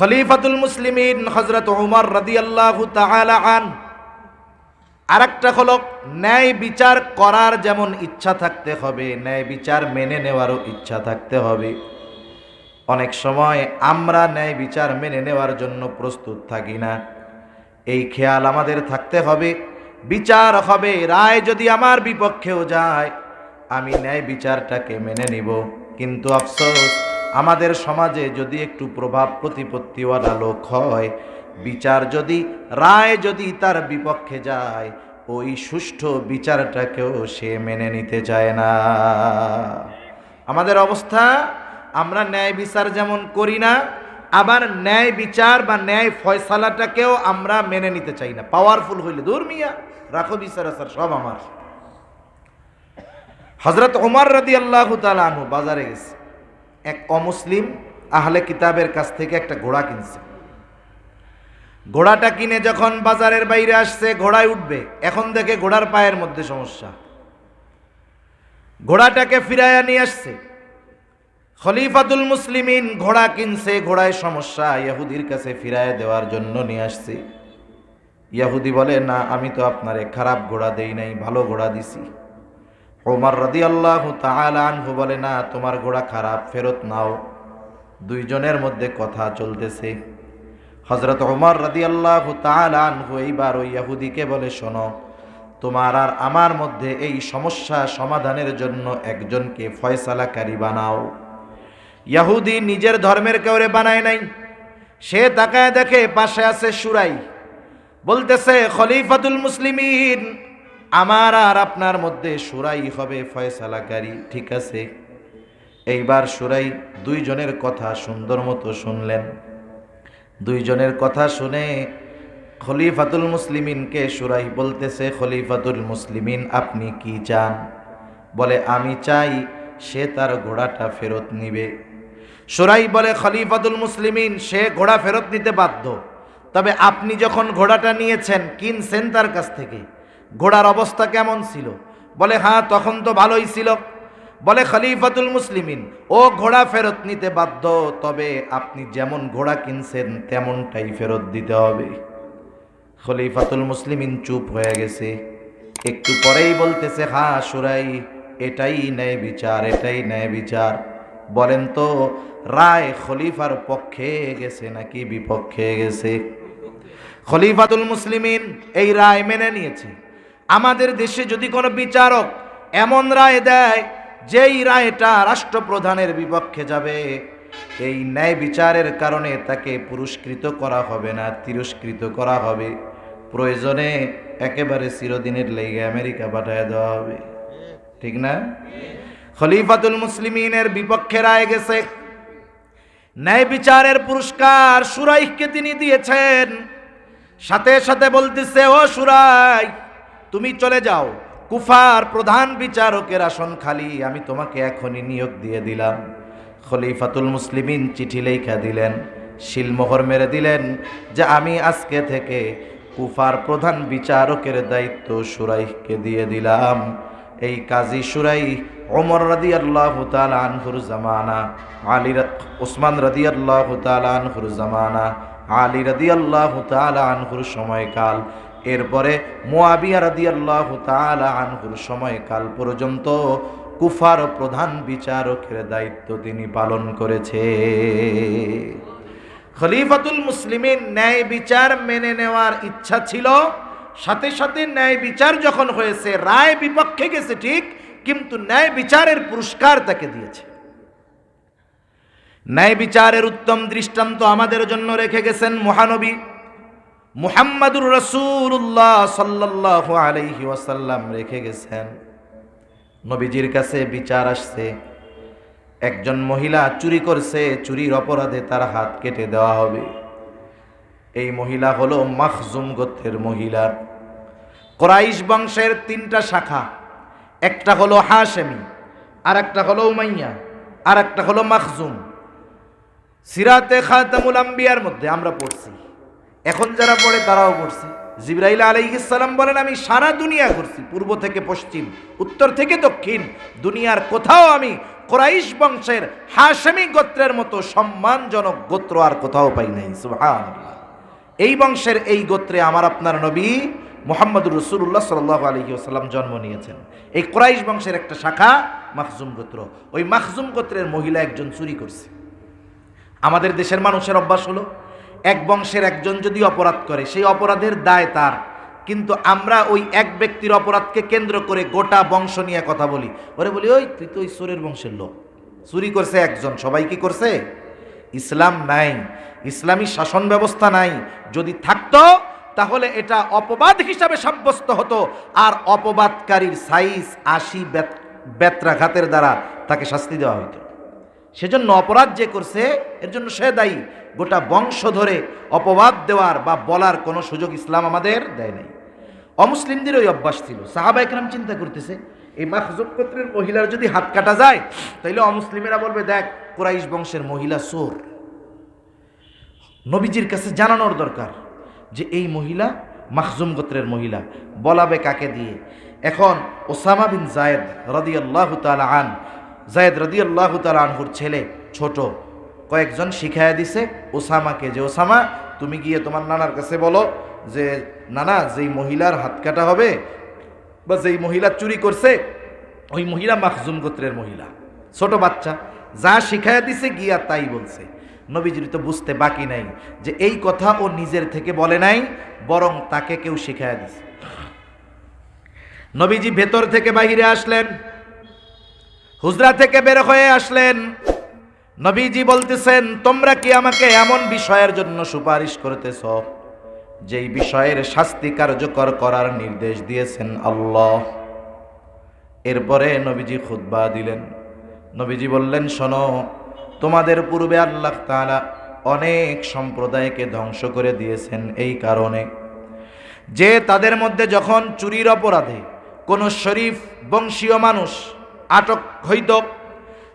খলিফাতুল মুসলিমিন হজরত উমর রাদিয়াল্লাহু তাআলা আন। আরেকটা হলো, ন্যায় বিচার করার যেমন ইচ্ছা থাকতে হবে, ন্যায় বিচার মেনে নেওয়ারও ইচ্ছা থাকতে হবে। অনেক সময় আমরা ন্যায় বিচার মেনে নেওয়ার জন্য প্রস্তুত থাকি না। এই খেয়াল আমাদের থাকতে হবে, বিচার হবে, রায় যদি আমার বিপক্ষেও যায়, আমি ন্যায় বিচারটাকে মেনে নিব। কিন্তু আফসোস আমাদের সমাজে যদি একটু প্রভাব প্রতিপত্তিওয়ালা লোক হয়, বিচার যদি, রায় যদি তার বিপক্ষে যায়, ওই সুষ্ঠু বিচারটাকেও সে মেনে নিতে চায় না। আমাদের অবস্থা, আমরা ন্যায় বিচার যেমন করি না, আবার ন্যায় বিচার বা ন্যায় ফয়সালাটাকেও আমরা মেনে নিতে চাই না। পাওয়ারফুল হইলে দূর মিয়া, রাখো বিচার আসার সব আমার। হজরত ওমর রাদি আল্লাহ আনহু বাজারে গেছে। এক অমুসলিম আহলে কিতাবের কাছ থেকে একটা ঘোড়া কিনছে। ঘোড়াটা কিনে যখন বাজারের বাইরে আসছে, ঘোড়ায় উঠবে। এখন দেখে ঘোড়ার পায়ের মধ্যে সমস্যা। ঘোড়াটাকে ফিরাইয়া নিয়ে আসছে। খলিফাতুল মুসলিমিন ঘোড়া কিনছে, ঘোড়ায় সমস্যা। ইয়াহুদির কাছে ফিরায় দেওয়ার জন্য নিয়ে আসছি। ইয়াহুদি বলে, না, আমি তো আপনারে খারাপ ঘোড়া দেই নাই, ভালো ঘোড়া দিছি। ওমর রদি আল্লাহ আনহু বলে, না, তোমার ঘোড়া খারাপ, ফেরত নাও। দুইজনের মধ্যে কথা চলতেছে। হজরত ওমর রদি আল্লাহ আনহু এইবার ওই ইয়াহুদিকে বলে, শোনো, তোমার আর আমার মধ্যে এই সমস্যা সমাধানের জন্য একজনকে ফয়সালাকারী বানাও। ইয়াহুদি নিজের ধর্মের কেউরে বানায় নাই। সে তাকায় দেখে, পাশে আছে সুরাই। বলতেছে, খলিফাতুল মুসলিমিন আমার আর আপনার মধ্যে সুরাই হবে ফয়সালাকারী, ঠিক আছে? এইবার সুরাই দুইজনের কথা সুন্দর মতো শুনলেন। দুইজনের কথা শুনে খলিফাতুল মুসলিমিনকে সুরাই বলতেছে, খলিফাতুল মুসলিমিন, আপনি কি চান? বলে, আমি চাই সে তার ঘোড়াটা ফেরত নিবে। সুরাই বলে, খলিফাতুল মুসলিমিন, সে ঘোড়া ফেরত নিতে বাধ্য। তবে আপনি যখন ঘোড়াটা নিয়েছেন কিনছেন তার কাছ থেকে ঘোড়ার অবস্থা কেমন ছিল? বলে হ্যাঁ তখন তো ভালোই ছিল। বলে, খলিফাতুল মুসলিমিন, ও ঘোড়া ফেরত নিতে বাধ্য, তবে আপনি যেমন ঘোড়া কিনছেন, তেমনটাই ফেরত দিতে হবে। খলিফাতুল মুসলিমিন চুপ হয়ে গেছে। একটু পরেই বলতেছে হ্যাঁ সুরাই, এটাই ন্যায় বিচার, এটাই ন্যায় বিচার। বলেন তো, রায় খলিফার পক্ষে গেছে নাকি বিপক্ষে গেছে? খলিফাতুল মুসলিমিন এই রায় মেনে নিয়েছে। আমাদের দেশে যদি কোনো বিচারক এমন রায় দেয়, যেই রায়টা রাষ্ট্রপ্রধানের বিপক্ষে যাবে, এই ন্যায় বিচারের কারণে তাকে পুরস্কৃত করা হবে না, তিরস্কৃত করা হবে। প্রয়োজনে একেবারে চিরদিনের লেগে আমেরিকা পাঠায় দেওয়া হবে। ঠিক না? খলিফাতুল মুসলিমিনের বিপক্ষে রায় গেছে। ন্যায় বিচারের পুরস্কার সুরাইকে তিনি দিয়েছেন। সাথে সাথে বলতেছে, ও সুরাই তুমি চলে যাও। কুফার প্রধান বিচারকের আসন খালি, আমি তোমাকে এখনই নিয়োগ দিয়ে দিলাম। খলিফাতুল মুসলিমিন চিঠি লেখা দিলেন, শিলমোহর মেরে দিলেন যে আমি আজকে থেকে কুফার প্রধান বিচারকের দায়িত্ব সুরাইকে দিয়ে দিলাম। এই কাজী সুরাই ওমর রাদি আল্লাহ আনহুর জামানা, আলী ওসমান রাদি আল্লাহ আনহুর জামানা, আলী রাদি আল্লাহ আনহুর সময়কাল এরপরে মোয়াবিয়া রাদি আল্লাহ আনহুর সময়কাল পর্যন্ত কুফার প্রধান বিচারকের দায়িত্ব তিনি পালন করেছে। খলিফাতুল মুসলিমের ন্যায় বিচার মেনে নেওয়ার ইচ্ছা ছিল। সাথে সাথে ন্যায় বিচার যখন হয়েছে, রায় বিপক্ষে গেছে ঠিক, কিন্তু ন্যায় বিচারের পুরস্কার তাকে দিয়েছে। ন্যায় বিচারের উত্তম দৃষ্টান্ত আমাদের জন্য রেখে গেছেন মহানবী। মুহাম্মাদুর রসুল্লাহ সাল্লাহ আলাইহি ওয়াসাল্লাম রেখে গেছেন। নবীজির কাছে বিচার আসছে। একজন মহিলা চুরি করছে, চুরির অপরাধে তার হাত কেটে দেওয়া হবে। এই মহিলা হলো মাখজুম গোত্রের মহিলা। কোরাইশ বংশের তিনটা শাখা, একটা হলো হাশেমি আর একটা হলো উমাইয়া আর একটা হলো মাখজুম। সিরাতে খাতামুল আম্বিয়ার মধ্যে আমরা পড়ছি। এখন যারা পড়ে তারাও পড়ছে। জিব্রাইল আলাইহিসসালাম বলেন, আমি সারা দুনিয়া ঘুরছি, পূর্ব থেকে পশ্চিম, উত্তর থেকে দক্ষিণ। দুনিয়ার কোথাও আমি কোরাইশ বংশের হাশেমি গোত্রের মতো সম্মানজনক গোত্র আর কোথাও পাই নাই। এই বংশের এই গোত্রে আমার আপনার নবী মোহাম্মদুর রসুল্লাহ সাল্লাহ আলহি জন্ম নিয়েছেন। এই কোরাইশ বংশের একটা শাখা, মাখজুম গোত্র। ওই মাখজুম গোত্রের মহিলা একজন চুরি করছে। আমাদের দেশের মানুষের অভ্যাস হলো এক বংশের একজন যদি অপরাধ করে, সেই অপরাধের দায় তার। কিন্তু আমরা ওই এক ব্যক্তির অপরাধকে কেন্দ্র করে গোটা বংশ নিয়ে কথা বলি। ওরে বলি, ওই, তুই তো ওই সোরের বংশের লোক। চুরি করছে একজন, সবাই কি করছে? ইসলাম নাই। ইসলামী শাসন ব্যবস্থা নাই। যদি থাকতো, তাহলে এটা অপবাদ হিসাবে সাব্যস্ত হতো। আর অপবাদকারীর সাইজ আশি বেত্রাঘাতের দ্বারা তাকে শাস্তি দেওয়া হতো সেজন্য অপরাধ যে করছে, এর জন্য সে দায়ী। গোটা বংশ ধরে অপবাদ দেওয়ার বা বলার কোনো সুযোগ ইসলাম আমাদের দেয় নাই। অমুসলিমদের ওই অভ্যাস ছিল। সাহাবা একরাম চিন্তা করতেছে, এই মাখজুব গোত্রের মহিলার যদি হাত কাটা যায়, তাইলে অমুসলিমেরা বলবে, দেখ, কোরাইশ বংশের মহিলা সোর নবীজির কাছে জানানোর দরকার যে এই মহিলা মাখজুম গোত্রের মহিলা, বলাবে কাকে দিয়ে? এখন ওসামা বিন জায়েদ রদি আল্লাহ তালা আন জায়েদ রদি আল্লাহ আনহুর ছেলে, ছোট। কয়েকজন শিখাইয়া দিছে, ওসামাকে যে, ওসামা, তুমি গিয়ে তোমার নানার কাছে বলো যে, নানা, যেই মহিলার হাত কাটা হবে বা যেই মহিলা চুরি করছে, ওই মহিলা মাখজুম গোত্রের মহিলা, ছোট বাচ্চা। যা শিখাইয়া দিছে গিয়া তাই বলছে। নবীজির তো বুঝতে বাকি নাই যে এই কথা ও নিজের থেকে বলে নাই, বরং তাকে কেউ শিখাইয়া দিছে। নবীজি ভেতর থেকে বাহিরে আসলেন। হুজরা থেকে বের হয়ে আসলেন। নবীজি বলতেছেন, তোমরা কি আমাকে এমন বিষয়ের জন্য সুপারিশ করতেছ, যেই বিষয়ের শাস্তি কার্যকর করার নির্দেশ দিয়েছেন আল্লাহ? এরপরে নবীজি খুতবা দিলেন। নবীজি বললেন, শোনো, তোমাদের পূর্বে আল্লাহ তাআলা অনেক সম্প্রদায়কে ধ্বংস করে দিয়েছেন এই কারণে। যে তাদের মধ্যে যখন চুরির অপরাধে কোনো শরীফ বংশীয় মানুষ আটক হইত।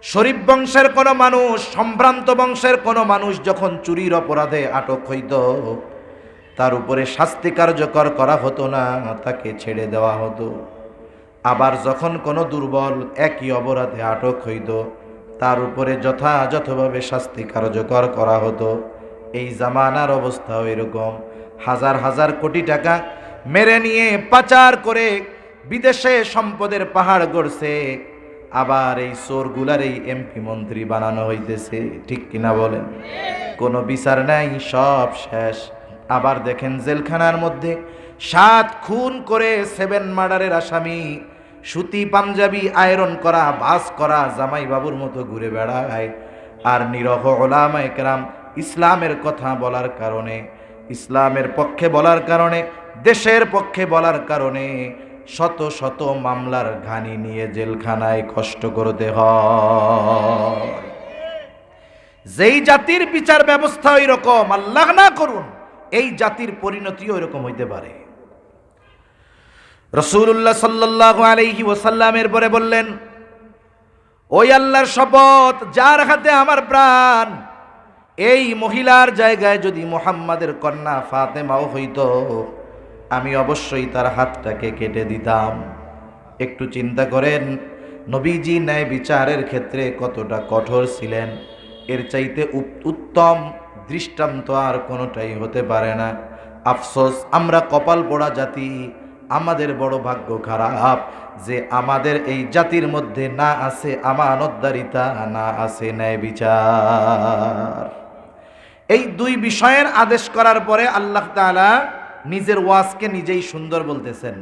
শরীফ বংশের কোনো মানুষ, সম্ভ্রান্ত বংশের কোনো মানুষ যখন চুরির অপরাধে আটক হইত, তার উপরে শাস্তি কার্যকর করা হতো না, তাকে ছেড়ে দেওয়া হতো। আবার যখন কোনো দুর্বল একই অপরাধে আটক হইত, তার উপরে যথাযথভাবে শাস্তি কার্যকর করা হতো। এই জামানার অবস্থাও এরকম। হাজার হাজার কোটি টাকা মেরে নিয়ে পাচার করে বিদেশে সম্পদের পাহাড় গড়ছে। আবার এই চোরগুলার এই এমপি মন্ত্রী বানানো হইতেছে, ঠিক কিনা বলেন? কোনো বিচার নাই, সব শেষ। আবার দেখেন জেলখানার মধ্যে সাত খুন করে সেভেন মার্ডারের আসামি, সুতি পাঞ্জাবি আয়রন করা, বাস করা জামাই বাবুর মতো ঘুরে বেড়ায়। আর নিরহ ওলামা একরাম ইসলামের কথা বলার কারণে, ইসলামের পক্ষে বলার কারণে, দেশের পক্ষে বলার কারণে শত শত মামলার ঘানি নিয়ে জেলখানায় কষ্ট করতে হয়। যেই জাতির বিচার ব্যবস্থা ওই রকম আল্লাহ না করুন, এই জাতির পরিণতিও এরকম হইতে পারে। রসুল্লাহ সাল্লাহ আলহি ওসাল্লামের পরে বললেন, ওই আল্লাহর শপথ, যার হাতে আমার প্রাণ, এই মহিলার জায়গায় যদি মোহাম্মদের কন্যা ফাতেমাও হইত আমি অবশ্যই তার হাতটাকে কেটে দিতাম। একটু চিন্তা করেন, নবীজি ন্যায় বিচারের ক্ষেত্রে কতটা কঠোর ছিলেন। এর চাইতে উত্তম দৃষ্টান্ত আর কোনোটাই হতে পারে না। আফসোস, আমরা কপাল পোড়া জাতি, আমাদের বড় ভাগ্য খারাপ। যে আমাদের এই জাতির মধ্যে না আছে আমানতদারিতা, না আছে ন্যায় বিচার। এই দুই বিষয়ের আদেশ করার পরে আল্লাহ তাআলা নিজের ওয়াজকে নিজেই সুন্দর বলতেছেন।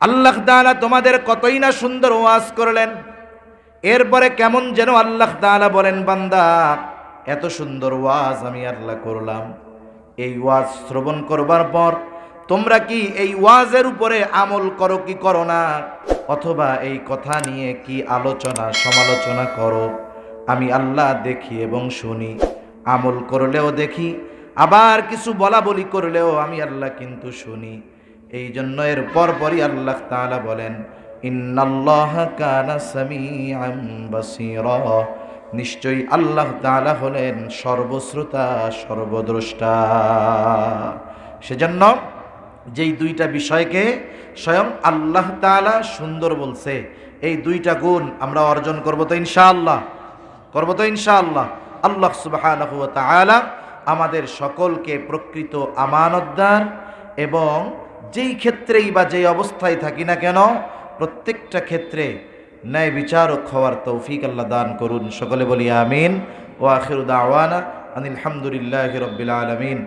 আল্লাহ তাআলা তোমাদের কতই না সুন্দর ওয়াজ করলেন। এরপরে কেমন যেন আল্লাহ তাআলা বলেন, বান্দা, এত সুন্দর ওয়াজ আমি আল্লাহ করলাম। এই ওয়াজ শ্রবণ করবার পর তোমরা কি এই ওয়াজের উপরে আমল করো কি করো না? অথবা এই কথা নিয়ে কি আলোচনা, সমালোচনা করো? আমি আল্লাহ দেখি এবং শুনি। আমল করলেও দেখি, আবার কিছু বলা বলি করলেও আমি আল্লাহ কিন্তু শুনি। এই জন্য এর পরপরই আল্লাহ তাআলা বলেন নিশ্চয়ই আল্লাহ তাআলা হলেন সর্বশ্রোতা, সর্বদ্রষ্টা। সেজন্য যেই দুইটা বিষয়কে স্বয়ং আল্লাহ তাআলা সুন্দর বলছে, এই দুইটা গুণ আমরা অর্জন করব তো ইনশাআল্লাহ। করব তো ইনশাআল্লাহ। আল্লাহ সুবাহ আমাদের সকলকে প্রকৃত আমানতদার এবং যেই ক্ষেত্রেই বা যেই অবস্থায় থাকি না কেন, প্রত্যেকটা ক্ষেত্রে ন্যায় বিচারক হওয়ার তৌফিক আল্লাহ দান করুন। সকলে বলি আমিন। ও আখির দাওয়ানা আনিল রবিল আলামিন।